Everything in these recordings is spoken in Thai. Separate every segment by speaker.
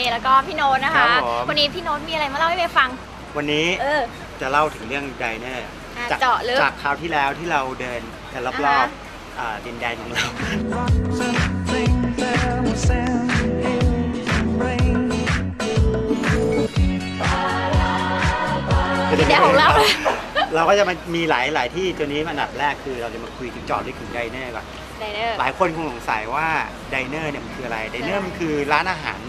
Speaker 1: ย์แล้วก็พี่โน้ตนะคะ
Speaker 2: ครับผม
Speaker 1: วันนี้พี่โน้ตมีอะไรมาเล่าให้เมย์ฟัง
Speaker 2: วันนี้
Speaker 1: เออ
Speaker 2: จะเล่าถึงเรื่องไดเนอร์
Speaker 1: อะ
Speaker 2: จาก
Speaker 1: เจาะลึก
Speaker 2: จากคราวที่แล้วที่เราเดินกันร
Speaker 1: อ่า
Speaker 2: อบ
Speaker 1: ฮะ
Speaker 2: ๆอ่าดินแดนของเรา
Speaker 1: ดินแดนของเราเลย
Speaker 2: เราก็จะมามีหลายหลายที่ตัวนี้อันดับแรกคือเราจะมาคุยถึงเจอดลึกถึงไดเนอร์ก่อน
Speaker 1: ไดเนอร์
Speaker 2: หลายคนคงสงสัยว่าไดเนอร์เนี่ยมันคืออะไรไดเนอร์มันคือร้านอาหาร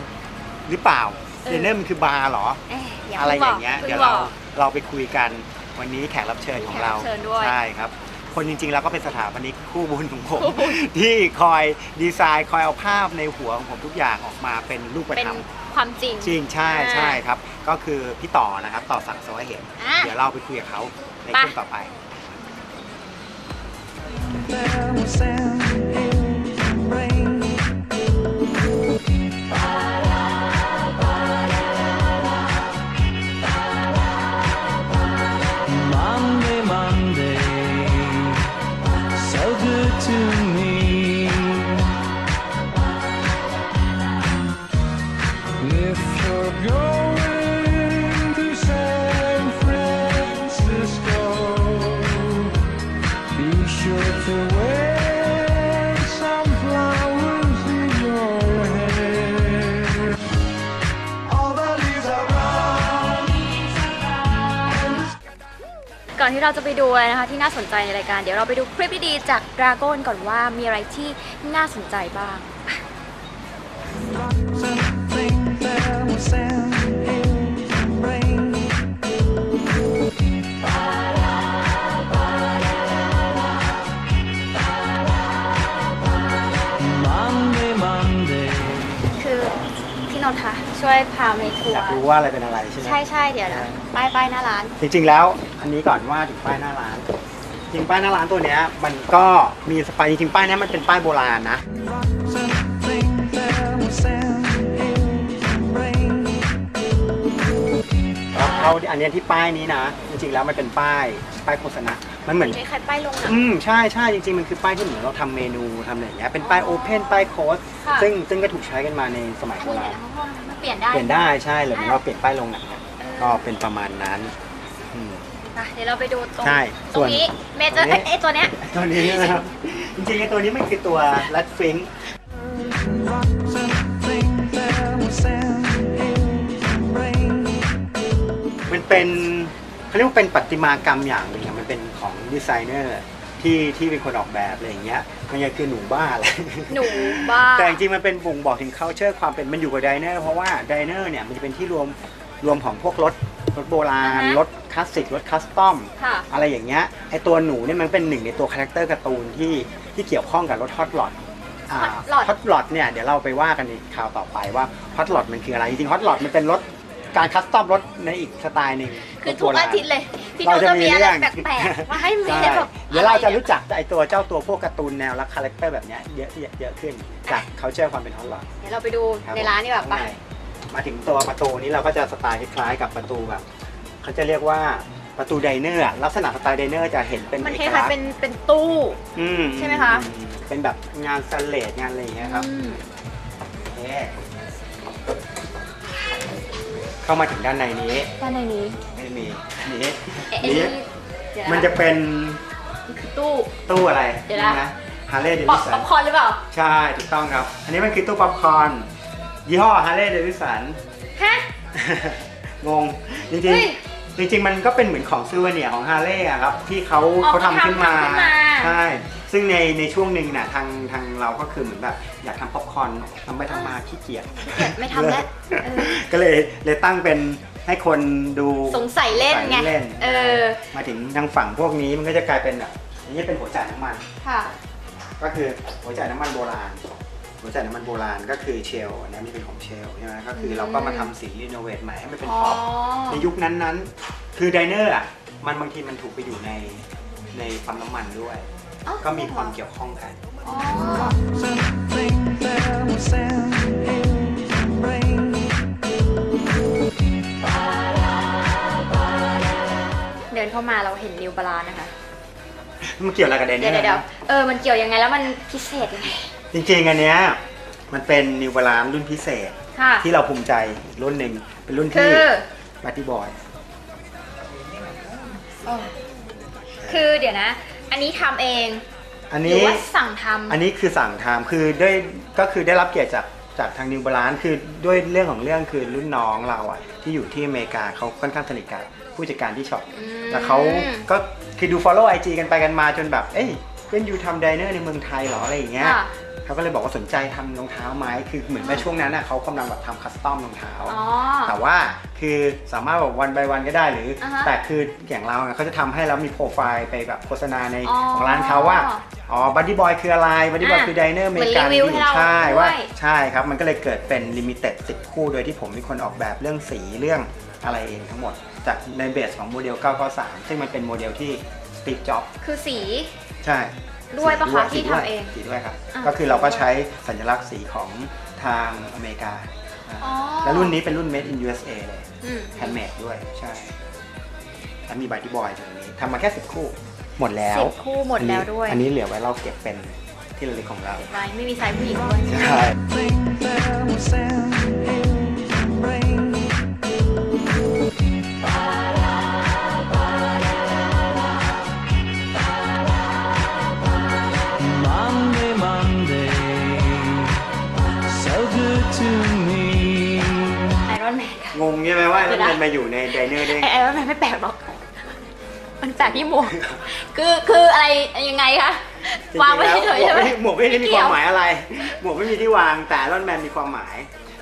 Speaker 2: หรือเปล่า
Speaker 1: เออ
Speaker 2: ไดเนอร์มันคือบาร์เหรอ
Speaker 1: เอ๊ะอย่า
Speaker 2: อะไร
Speaker 1: เพิ่
Speaker 2: อย่างเงี้ย
Speaker 1: พิ่
Speaker 2: เดี๋ยว
Speaker 1: บ
Speaker 2: เรา
Speaker 1: อก
Speaker 2: เราไปคุยกันวันนี้แขกรับเชิญของเรา
Speaker 1: แขกรับเชิญด้วย
Speaker 2: ใช่ครับ คนจริงๆ แล้วก็เป็นสถาปนิกคู่บุญของผม
Speaker 1: คู่บุญ
Speaker 2: ที่คอยดีไซน์คอยเอาภาพในหัวของผมทุกอย่างออกมาเป็นรูป
Speaker 1: เป็น
Speaker 2: ธรรม
Speaker 1: ความจริง
Speaker 2: จริงใช่
Speaker 1: อ่า
Speaker 2: ใช่ครับ ก็คือพี่ต่อนะครับ ต่อสั่งสวะเห็น
Speaker 1: อะ
Speaker 2: เดี๋ยวเราไปคุยกับเขาใน
Speaker 1: ไป
Speaker 2: ช่วงต่อไป
Speaker 3: there was sand
Speaker 1: ก่อนที่เราจะไปดูอะไรนะคะที่น่าสนใจในรายการ เดี๋ยวเราไปดูคลิปดีๆจากดราก้อนก่อนว่ามีอะไรที่น่าสนใจบ้าง คะช่วยพาเมย์ทัว
Speaker 2: อยาก
Speaker 1: ร์
Speaker 2: รู้ว่าอะไรเป็นอะไรใช่ไหม
Speaker 1: ใช่ใช่เดี๋ยวนะป้ายป้ายหน้าร้าน
Speaker 2: จริงๆแล้วอันนี้ก่อนว่าถึงป้ายหน้าร้านจริงป้ายหน้าร้านตัวเนี้ยมันก็มีสไปายจริงๆป้ายเนี้ยมันเป็นป้ายโบราณนะ
Speaker 3: Something that will send in rain.
Speaker 2: แล้วเขาอันเนี้ยที่ป้ายนี้นะ จริงๆแล้วมันเป็นป้ายป้ายโฆษณา มันเหมือน
Speaker 1: คล้ายๆป้ายลงหนัง
Speaker 2: อืมใช่ใช่จริงๆ มันคือป้ายที่เหมือนเราทำเมนูทำอะไรอย่างเงี้ยเป็นป้ายโอเพนป้ายโค้ด
Speaker 1: ค่ะ
Speaker 2: ซึ่งซึ่งก็ถูกใช้กันมาในสมัยโบ
Speaker 1: คือ
Speaker 2: รา
Speaker 1: เนี่ย
Speaker 2: ณ
Speaker 1: นะเพราะว่ามันเปลี่ยนได้
Speaker 2: เปลี่ยนได้ใช่หรือเหมือนเราเปลี่ยนป้ายลงหนังเนี่ย
Speaker 1: เออ
Speaker 2: ก็เป็นประมาณนั้นอืม
Speaker 1: อะเดี๋ยวเราไปดูตรง
Speaker 2: ใช่
Speaker 1: ตรงนี้เมย์เจอ
Speaker 2: ตรงนี้
Speaker 1: เอ๊ะตัวเนี้ย
Speaker 2: ตัวนี้นะครับ จริงๆไอ้ตัวนี้มันคือตัวลัดฟิง
Speaker 3: Something that will send in rain.
Speaker 2: มันเป็นเขาเรียกว่าเป็นประติมากรรมอย่างหนึ่งอะมันเป็น ของดีไซเนอร์ที่ที่เป็นคนออกแบบอะไรอย่างเงี้ยมันยังคือหนูบ้าเลย
Speaker 1: หนูบ้า
Speaker 2: แต่จริงๆมันเป็นบ่งบอกถึง culture ความเป็นมันอยู่กับไดเนอร์เพราะว่าไดเนอร์เนี่ยมันจะเป็นที่รวมรวมของพวกรถรถโบราณ
Speaker 1: อ่าฮะ
Speaker 2: รถคลาสสิกรถคัสตอม
Speaker 1: ค่ะ
Speaker 2: อะไรอย่างเงี้ยไอตัวหนูเนี่ยมันเป็นหนึ่งในตัวคาแรคเตอร์การ์ตูนที่ที่เกี่ยวข้องกับรถฮอตลอด
Speaker 1: Hot Rod
Speaker 2: ฮอตลอดเนี่ยเดี๋ยวเราไปว่ากันในข่าวต่อไปว่าฮอตลอดมันคืออะไร จริงๆฮอตลอดมันเป็นรถ การคัสตอมรถในอีกสไตล์หนึ่ง
Speaker 1: คือ
Speaker 2: รถ
Speaker 1: ทุ
Speaker 2: โบ
Speaker 1: ก
Speaker 2: รา
Speaker 1: อา
Speaker 2: ณ
Speaker 1: ทิตย์เลย พี่โน้ต
Speaker 2: เราจะ
Speaker 1: จะ
Speaker 2: มี
Speaker 1: มีอะไร
Speaker 2: เรื่อง
Speaker 1: แปลกๆมาให้เม
Speaker 2: ใช่
Speaker 1: ย์แบบ
Speaker 2: เดี๋ยวเราจะ
Speaker 1: อไนี่
Speaker 2: รู้จักไอตัวเจ้าตัวพวกการ์ตูนแนวและคาแรคเตอร์แบบเนี้ยเยอะเยอะเยอะขึ้นจากเขาเชื่อความเป็นฮอตลอด
Speaker 1: เดี๋ยวเราไปดู
Speaker 2: ครับ
Speaker 1: ในร้านดีกว่า
Speaker 2: ข้ง
Speaker 1: ปะ
Speaker 2: ในมาถึงตัวประตูนี้เราก็จะสไตล์คล้ายๆกับประตูแบบเขาจะเรียกว่าประตูไดเนอร์อะลักษณะสไตล์ไดเนอร์จะเห็นเป็น
Speaker 1: มัน
Speaker 2: เอ
Speaker 1: ค
Speaker 2: ก
Speaker 1: ล้า
Speaker 2: ลั
Speaker 1: ย
Speaker 2: ก
Speaker 1: ๆ
Speaker 2: ษ
Speaker 1: เป็น
Speaker 2: ณ์
Speaker 1: เป็นตู้
Speaker 2: อื
Speaker 1: ใช่ไหมคะ
Speaker 2: อืมเป็นแบบงานสแตนเลสงานอะไรอย่างเงี้ยครับ
Speaker 1: อืม
Speaker 2: โอเค เข้ามาถึงด้านในนี้
Speaker 1: ด้านในนี้
Speaker 2: ไม่มีนี้
Speaker 1: เอ๊ะอัน
Speaker 2: นี้
Speaker 1: นี้ เดี๋ยว
Speaker 2: มันจะเป็น
Speaker 1: คือตู้
Speaker 2: ตู้อะไร
Speaker 1: เดี๋ยวนะ
Speaker 2: ฮาร์เลย์เด
Speaker 1: ป๊อ
Speaker 2: วิ
Speaker 1: ป
Speaker 2: สั
Speaker 1: ป๊อนปคอร์นหรือเปล่า
Speaker 2: ใช่ถูกต้องครับ อันนี้มันคือตู้ป๊อปคอร์นยี่ห้อฮาร์เลย์เดวิสัน
Speaker 1: ฮะ
Speaker 2: งงจริง
Speaker 1: เฮ้ย
Speaker 2: ๆจริงๆ มันก็เป็นเหมือนของซูเวเนียร์ของฮาร์เลย์ครับที่เขา
Speaker 1: อ๋อ
Speaker 2: เขาทำขึ้นมา
Speaker 1: ทำขึ้นมา
Speaker 2: ใช่ ซึ่งในในช่วงหนึ่งน่ะทางทางเราก็คือเหมือนแบบอยากทำป๊อปคอร์นทำไปทำมาขี้เกียจ
Speaker 1: เดี๋ยวไม่ทำแล้วเออ
Speaker 2: ก็เลยเลยตั้งเป็นให้คนดู
Speaker 1: สงสัยเล่นไง
Speaker 2: สงสัยเล่น
Speaker 1: เออ
Speaker 2: มาถึงทางฝั่งพวกนี้มันก็จะกลายเป็นแบบอันนี้เป็นหัวจ่ายน้ำมัน
Speaker 1: ค่ะ
Speaker 2: ก็คือหัวจ่ายน้ำมันโบราณ หัวจ่ายน้ำมันโบราณก็คือเชลล์อันนี้มันเป็นของเชลล์ใช่ไหมก็คือเราก็มาทำสีรีโนเวทใหม่ให้มันเป็น
Speaker 1: อ๋อ
Speaker 2: ท็อปในยุคนั้นๆคือไดเนอร์อะมันบางทีมันถูกไปอยู่ในในปั๊มน้ำมันด้วย
Speaker 1: อ๋อ
Speaker 2: ก็มีความเกี่ยวข้องกัน
Speaker 1: อ๋อ
Speaker 3: Something that will send in rain.
Speaker 1: เดินเข้ามาเราเห็นนิวบาลานนะคะ
Speaker 2: มันเกี่ยวอะไรกับไดเนอ
Speaker 1: เดี๋ยว
Speaker 2: ร์
Speaker 1: เดี๋ยวเออ มันเกี่ยวยังไงแล้วมันพิเศษยังไง
Speaker 2: จริงๆอันเนี้ยมันเป็นนิวบาลานรุ่นพิเศษ
Speaker 1: ค่ะ
Speaker 2: ที่เราภูมิใจอีกรุ่นหนึ่งเป็นรุ่น
Speaker 1: คื
Speaker 2: ที่
Speaker 1: อ
Speaker 2: บัตตี้บอย
Speaker 1: คือเดี๋ยวนะ อันนี้ทำเอง
Speaker 2: อัน
Speaker 1: หรื
Speaker 2: นี้
Speaker 1: ว่าสั่งทำ
Speaker 2: อันนี้คือสั่งทำคือด้วยก็คือได้รับเกียรติจากจากทางนิวบาลานคือด้วยเรื่องของเรื่องคือรุ่นน้องเราอะที่อยู่ที่อเมริกาเขาค่อนข้างสนิทกับผู้จัดการที่ช็อป
Speaker 1: อืม
Speaker 2: แล้วเขาก็คือดู follow IG กันไปกันมาจนแบบ เอ้ยเพื่อนยูทำไดเนอร์ในเมืองไทยเหรออะไรอย่างเงี้ย
Speaker 1: ค่ะ
Speaker 2: เขาก็เลยบอกว่าสนใจทำรองเท้าไหมคือเหมือนในช่วงนั้นน่ะเขากำลังแบบทำคัสตอมรองเท้า
Speaker 1: อ๋อ
Speaker 2: แต่ว่าคือสามารถแบบวัน by วันก็ได้หรือ
Speaker 1: อ่าฮะ
Speaker 2: แต่คืออย่างเราเนี่ยเขาจะทำให้เรามีโปรไฟล์ไปแบบโฆษณาใน
Speaker 1: อ๋อ
Speaker 2: ของร้านเขาว่าอ๋อบัดดี้บอยคืออะไรบัดดี้บอย
Speaker 1: อะ
Speaker 2: คือไดเนอร์อเมริกัน
Speaker 1: เหมือนรีวิวให้เรา
Speaker 2: ใช่
Speaker 1: ด้วย
Speaker 2: ว่าใช่ครับ มันก็เลยเกิดเป็นลิมิเต็ดสิคู่โดยที่ผมเป็นคนออกแบบเรื่องสีเรื่องอะไรเองทั้งหมด จากในเบสของโมเดล 993 ซึ่งมันเป็นโมเดลที่สตีฟจ็อบ
Speaker 1: คือสี
Speaker 2: ใช่
Speaker 1: ด้วยปะคะ
Speaker 2: สี
Speaker 1: ที่
Speaker 2: ด้วย
Speaker 1: ทำเอง
Speaker 2: สีด้วยครับ
Speaker 1: อะ
Speaker 2: ก็คือเราก็ใช้สัญลักษณ์สีของทางอเมริกานะ
Speaker 1: อ๋อ
Speaker 2: แล้วรุ่นนี้เป็นรุ่น made in USA เลย
Speaker 1: อืม
Speaker 2: แฮนด์เมดด้วยใช่แล้วมีบัตตี้บอยตัวนี้ทำมาแค่สิบคู่ หมดแล้ว
Speaker 1: สิบคู่หมดแล้วด้วย
Speaker 2: อันนี้เหลือไว้เราเก็บเป็นที่ระลึกของเรา
Speaker 1: ไว้ไม่มีไซส์ผู้หญิงด้วย
Speaker 2: ใช่
Speaker 3: Things that will send
Speaker 2: งงใช่ไหมว่า
Speaker 1: เดี๋
Speaker 2: แล้ว
Speaker 1: ยวนะ
Speaker 2: มันมาอยู่ในไดเนอร์ได้
Speaker 1: ไอไอรอนแมนไม่แปลกหรอก มันแปลกที่หมวก คือคืออะไรยังไงคะ
Speaker 2: จริงๆ
Speaker 1: วางไว้
Speaker 2: แล้ว
Speaker 1: เฉยๆใช่ไหม
Speaker 2: หมวกไม่ได้มี
Speaker 1: เกี่
Speaker 2: ค
Speaker 1: ยว
Speaker 2: วามหมายอะไร หมวกไม่มีที่วางแต่รอนแมนมีความหมาย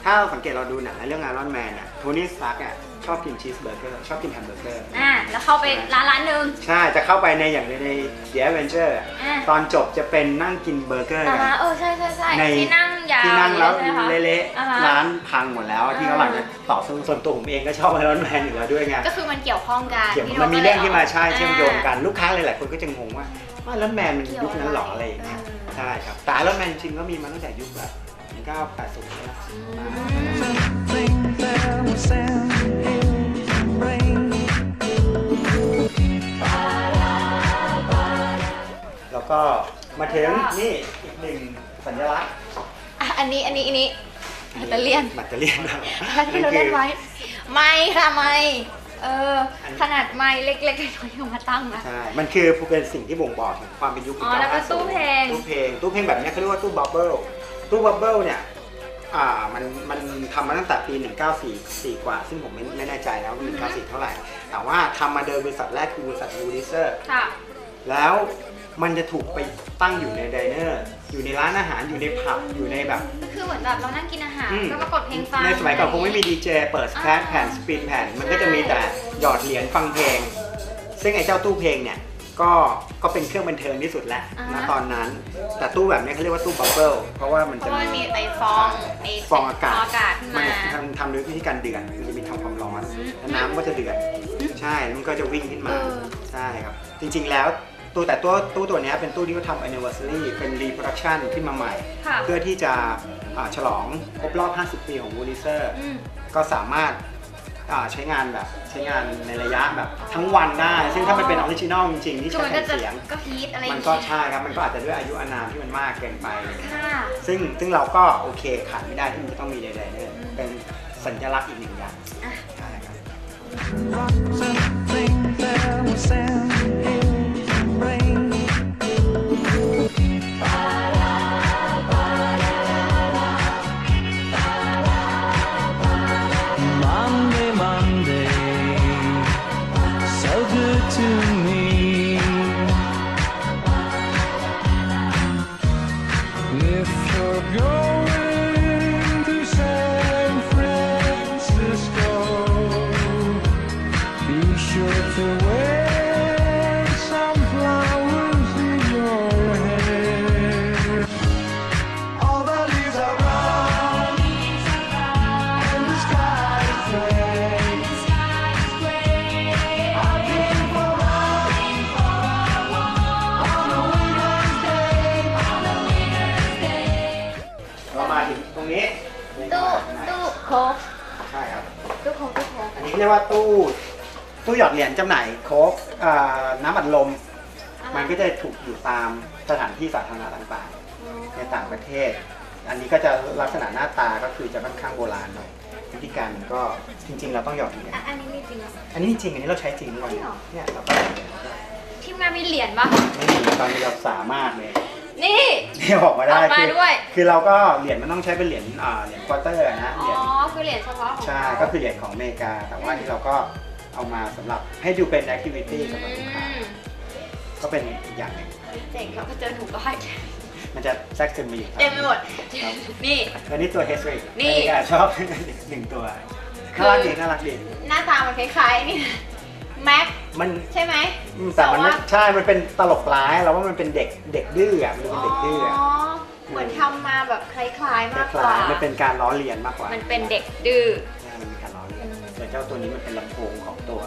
Speaker 2: ถ้าเราสังเกตเราดูหนังเรื่องไอรอนแมนอะโทนี่สตาร์กอะชอบกินชีสเบอร์เกอร์ชอบกินแฮมเบอร์เกอร์
Speaker 1: อ่าแล้วเข้าไปร้านร้านหนึ่ง
Speaker 2: ใช่ จะเข้าไปในอย่างในใน The Adventure อะ
Speaker 1: อ่า
Speaker 2: ตอนจบจะเป็นนั่งกินเบอร์เกอร์
Speaker 1: อ่า
Speaker 2: กัน
Speaker 1: ฮะเออใช่ใช่ใช่
Speaker 2: ใน
Speaker 1: ที่นั่ง ยาว
Speaker 2: ที่นั่งแล้ว
Speaker 1: ใช่ไหมคะ
Speaker 2: เละ
Speaker 1: อ่าฮะ
Speaker 2: ๆร้านพังหมดแล้วที่เขา
Speaker 1: อ่า
Speaker 2: หลังจะต่อสู้ส่วนตัวผมเองก็ชอบไอรอนแมนอยู่แล้วด้วยไง
Speaker 1: ก็คือมันเกี่ยวข้องกัน
Speaker 2: เกี่ยว
Speaker 1: ที่
Speaker 2: มันมีเรื่องที่มาใช่
Speaker 1: ก็ล
Speaker 2: เชื่อมโยงกันลูกค้าหลายๆคนก็จะงงว่าว่าไอรอนแมนมันยุคนั้นหรออะไรอย่างเงี้ย
Speaker 1: เออ
Speaker 2: ใช่ครับแต่ไอรอนแมนจริงๆก็มีมาตั้งแต่ยุคแบบ1980แล้วนะ
Speaker 1: อื
Speaker 3: Things that will send his brain.
Speaker 2: แล้วก็มาถึงนี่อีกหนึ่งสัญลักษณ์
Speaker 1: อะอันนี้อันนี้อันนี้แบตเตอรี่ยน
Speaker 2: แบตเตอรี่ยน
Speaker 1: ที่เราเล่นไว้ ไม่ค่ะไม่เออ
Speaker 2: อันนี้
Speaker 1: ขนาดไม่เล็กๆน้อยๆเอามาตั้งนะ
Speaker 2: ใช่มันคือเป็นสิ่งที่บ่งบอกถึงความเป็นยุค
Speaker 1: อ๋อแล้วก็
Speaker 2: 1950
Speaker 1: ตู้เพลง
Speaker 2: ตู้เพลงตู้เพลงแบบเนี้ยเขาเรียกว่าตู้บับเบิลตู้บับเบิลเนี่ยอ่ามันมันทำมาตั้งแต่ปี 1944 กว่า ซึ่งผมไม่ไม่แน่ใจแล้วว่า1944เท่าไหร่ แต่ว่าทำมาโดยบริษัทแรกคือบริษัทวูดิเซอร์
Speaker 1: ค่ะ
Speaker 2: แล้ว มันจะถูกไปตั้งอยู่ในไดเนอร์อยู่ในร้านอาหารอยู่ในผับอยู่ในแบบ
Speaker 1: คือเหมือนแบบเรานั่งกินอาหาร
Speaker 2: อืม
Speaker 1: ก็มากดเพลงฟัง
Speaker 2: ในสมัยก่อนคงไม่มีดีเจเปิดแคสแผ่นสปีดแผ่นมันก็จะมีแต่หยอดเหรียญฟังเพลง ซึ่งไอ้เจ้าตู้เพลงเนี่ยก็ก็เป็นเครื่องบันเทิงที่สุดแล้ว
Speaker 1: อ่า
Speaker 2: ณ
Speaker 1: ฮะ
Speaker 2: ตอนนั้น แต่ตู้แบบเนี้ยเขาเรียกว่าตู้บับเบิลเพราะว่ามัน
Speaker 1: เพ
Speaker 2: จะ
Speaker 1: ราะว่ามันมีไอฟองไอ
Speaker 2: ฟองอากาศ
Speaker 1: อากาศขึ้น
Speaker 2: มัน
Speaker 1: มา
Speaker 2: ทำทำด้วยวิธีการเดือดมันจะมีทำความร้อน
Speaker 1: อืม
Speaker 2: แล้วน้ำก็จะเดือด ใช่แล้วมันก็จะวิ่งขึ้นมา
Speaker 1: เออ
Speaker 2: ใช่ครับ จริงๆแล้ว ตู้แต่ตัวตู้ตัวเนี้ยเป็นตู้ที่เขาทำ anniversary เป็น reproduction ขึ้นมาใหม่
Speaker 1: ค่ะ
Speaker 2: เพื่อที่จะอ่าฉลองครบรอบ 50 ปีของ w o o d i s e r
Speaker 1: อืม
Speaker 2: ก็สามารถอ่าใช้งานแบบใช้งานในระยะแบบทั้งวันได้ ซึ่งถ้ามันเป็นออริจินอลจริงๆ ที่
Speaker 1: คือ
Speaker 2: ใช้
Speaker 1: มัน
Speaker 2: แผ่
Speaker 1: ก็
Speaker 2: น
Speaker 1: จะ
Speaker 2: เสียง
Speaker 1: ก็ฮีทอะไรอ
Speaker 2: มั
Speaker 1: ย่านง
Speaker 2: ก็
Speaker 1: เงี้ย
Speaker 2: ใช่ครับ มันก็อาจจะด้วยอายุอานามที่มันมากเกินไป
Speaker 1: ค่ะ
Speaker 2: ซึ่งซึ่งเราก็โอเคขาดไม่ได้ที่มันจะต้องมีใดๆเนี่ยเป็นสัญลักษณ์อีกหนึ่งอย่าง
Speaker 1: อะ
Speaker 2: ใช่ครับ
Speaker 3: Something If you're going
Speaker 2: รียกว่าตู้ตู้หยอดเหรียญจำหน่ายโค้กอ่าน้ำอัดลม มันก็จะถูกอยู่ตามสถานที่สาธารณะต่างๆ ในต่างประเทศ อันนี้ก็จะลักษณะหน้าตาก็คือจะค่อนข้างโบราณหน่อยวิธีการก็จริง ๆ เราต้องหยอดเหรียญ
Speaker 1: อะอันนี้มีจริงเหรอ
Speaker 2: อันนี้จริงๆอันนี้เราใช้จริงทุกวัน
Speaker 1: จริงเหรอ
Speaker 2: เนี่ยเราก็
Speaker 1: ทีมงานมีเหรียญปะ
Speaker 2: ไม่มีตอนนี้เราสามารถเลย
Speaker 1: นี่
Speaker 2: นี่ออกมาได้
Speaker 1: ออกมา
Speaker 2: คือ
Speaker 1: ด้วย
Speaker 2: คือเราก็เหรียญมันต้องใช้เป็นเหรียญอ่าเหรียญควอเตอร์นะ
Speaker 1: อ๋
Speaker 2: เหรียญ
Speaker 1: อคือเหรียญเฉพาะของ
Speaker 2: ใช่
Speaker 1: เขา
Speaker 2: ก็คือเหรียญของอเมริกา แต่ว่าที่เราก็เอามาสำหรับให้ดูเป็นแอคทิวิตี้สำหรับลูกค้า
Speaker 1: อืม
Speaker 2: ก็เป็นอีกอย่างหนึ่ง
Speaker 1: เจ๋งเราก็เจอหนูบ้าน
Speaker 2: มันจะแทรกซึมมาอยู่
Speaker 1: เต็มไปหมด
Speaker 2: ครับ
Speaker 1: นี่
Speaker 2: แล้วนี่ตัวเฮสเร
Speaker 1: นี่
Speaker 2: ก็ชอบ หนึ่งตัว
Speaker 1: คือ
Speaker 2: น่ารักดีน่ารักดี
Speaker 1: หน้าตามันคล้ายๆนี่ แม็ก
Speaker 2: มัน
Speaker 1: ใช่ไหม
Speaker 2: อืมแต่มันไม่
Speaker 1: แต่ว่า
Speaker 2: ใช่ มันเป็นตลกร้ายเราว่ามันเป็นเด็กเด็กดื้ออะมันเป็นเด็กดื้ออะ
Speaker 1: เหมือนทำมาแบบคล้ายๆ
Speaker 2: ค
Speaker 1: มากก
Speaker 2: ล้า
Speaker 1: ว่า
Speaker 2: ยๆมันเป็นการล้อเลียนมากกว่า
Speaker 1: มั
Speaker 2: มัน
Speaker 1: เป็นเด็กดื้อ
Speaker 2: ใช่มันมีการล้อเลียน
Speaker 1: อืม
Speaker 2: ส่วนเจ้าตัวนี้มันเป็นลำโพงของตัว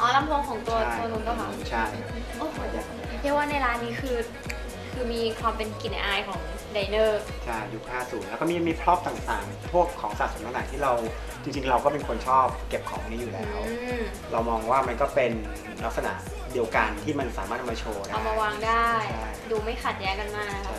Speaker 1: อ๋อลำโพงของตัว
Speaker 2: ใช่
Speaker 1: ตัวนู้นก็ค่ะ
Speaker 2: ใช่ครับ
Speaker 1: โอ้โหเรียกว่าในร้านนี้คือ คือมีความเป็นกลิ่นอายของ ไดเนอร์
Speaker 2: ใช่ยุค50 แล้วก็มีมีพร็อพต่างๆ พวกของสะสมต่างๆที่เราจริง ๆ เราก็เป็นคนชอบเก็บของนี้อยู่แล้ว
Speaker 1: อืม
Speaker 2: เรามองว่ามันก็เป็นลักษณะเดียวกันที่มันสามารถเอามาโชว์ได้
Speaker 1: เอามาวางได้
Speaker 2: ใช่
Speaker 1: ดูไม่ขัดแย้งกันมากนะคะ